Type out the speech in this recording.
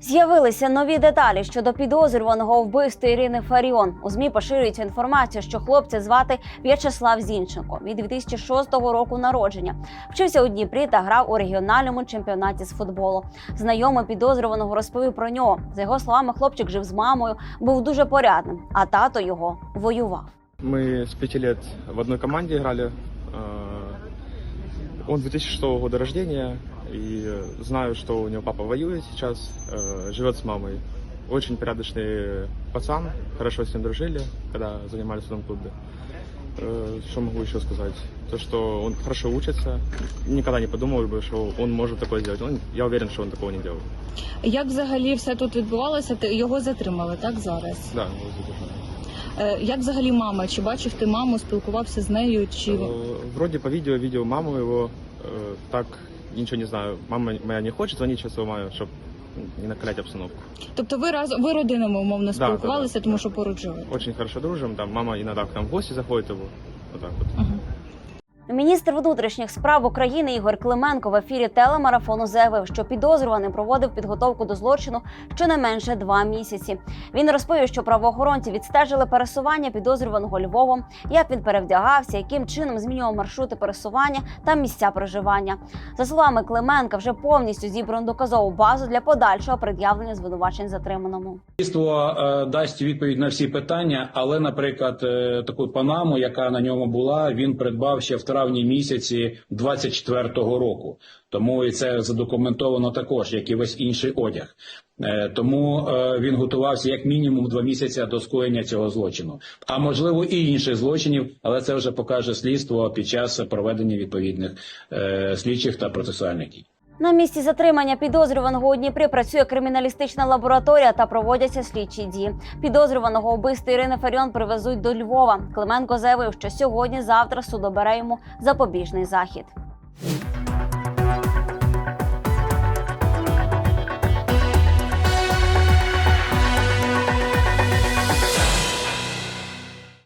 З'явилися нові деталі щодо підозрюваного у вбивстві Ірини Фаріон. У змі поширюється інформація, що хлопця звати В'ячеслав Зінченко від 2006 року народження. Вчився у Дніпрі та грав у регіональному чемпіонаті з футболу. Знайомий підозрюваного розповів про нього. За його словами, хлопчик жив з мамою, був дуже порядним, а тато його воював. Мы с пяти лет в одной команде играли. Э, Он 2006 года рождения, и знаю, что у него папа воюет сейчас, э, живет с мамой. Очень порядочный пацан, хорошо с ним дружили, когда занимались в одном клубе. Э, Что могу еще сказать? То, что он хорошо учится. Никогда не подумал бы, что он может такое сделать. Он, я уверен, что он такого не делал. Як взагалі все тут відбувалося? Ти його затримали так зараз? Да, его задержали. Е, Як взагалі мама? Чи бачив ти маму, спілкувався з нею? Чи Э, Вроде по видео видел маму его, э, так ничего не знаю. Мама моя не хочет звонить сейчас маме, чтобы не накалять обстановку. тобто ви разом ви родинами умовно спілкувалися, да, да, тому да. що поруч живете? Очень хорошо дружим, там мама иногда к нам в гости заходит отак вот так вот. Ага. Міністр внутрішніх справ України Ігор Клименко в ефірі телемарафону заявив, що підозрюваний проводив підготовку до злочину щонайменше два місяці. Він розповів, що правоохоронці відстежили пересування підозрюваного Львовом, як він перевдягався, яким чином змінював маршрути пересування та місця проживання. За словами Клименка, вже повністю зібрано доказову базу для подальшого пред'явлення звинувачень затриманому. Слідство е, дасть відповідь на всі питання, але, наприклад, е, таку панаму, яка на ньому була, він придбав ще в травні місяці 24-го року. Тому і це задокументовано також, як і весь інший одяг. Е, Тому е, він готувався як мінімум два місяці до скоєння цього злочину, а можливо і інших злочинів, але це вже покаже слідство під час проведення відповідних е, слідчих та процесуальних дій. На місці затримання підозрюваного у Дніпрі працює криміналістична лабораторія та проводяться слідчі дії. Підозрюваного убивства Ірини Фаріон привезуть до Львова. Клименко заявив, що сьогодні-завтра суд обере йому запобіжний захід.